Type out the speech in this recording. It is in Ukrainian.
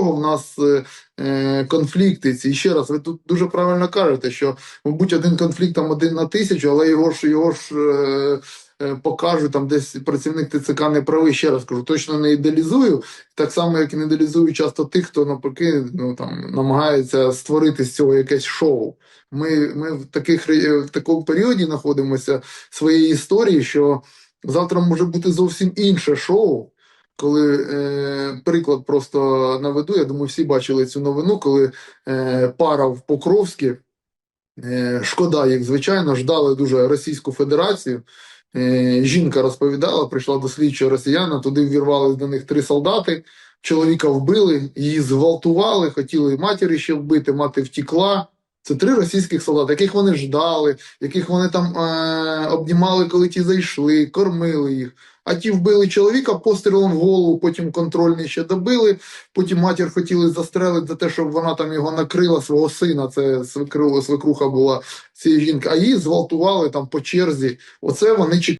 чого в нас е, е, конфлікти ці. І ще раз, ви тут дуже правильно кажете, що, мабуть, один конфлікт там один на тисячу, але його ж його ж. Е, Покажу там десь працівник ТЦК не правий, ще раз кажу, точно не ідеалізую. Так само, як і не ідеалізую часто тих, хто навпаки ну, там, намагається створити з цього якесь шоу. Ми, ми в, таких, в такому періоді знаходимося своєї історії, що завтра може бути зовсім інше шоу. Коли е, приклад просто наведу, я думаю, всі бачили цю новину, коли е, пара в Покровській, е, шкода їх, звичайно, ждали дуже Російську Федерацію. Е, жінка розповідала, прийшла до слідчого росіяна, туди ввірвались до них три солдати, чоловіка вбили, її зґвалтували, хотіли матері ще вбити, мати втікла. Це три російських солдати, яких вони ждали, яких вони там е, обнімали, коли ті зайшли, кормили їх. А ті вбили чоловіка пострілом в голову, потім контрольний ще добили. Потім матір хотіли застрелити за те, щоб вона там його накрила свого сина. Це свекру, свекруха була цієї жінки. А її зґвалтували там по черзі. Оце вони чекали.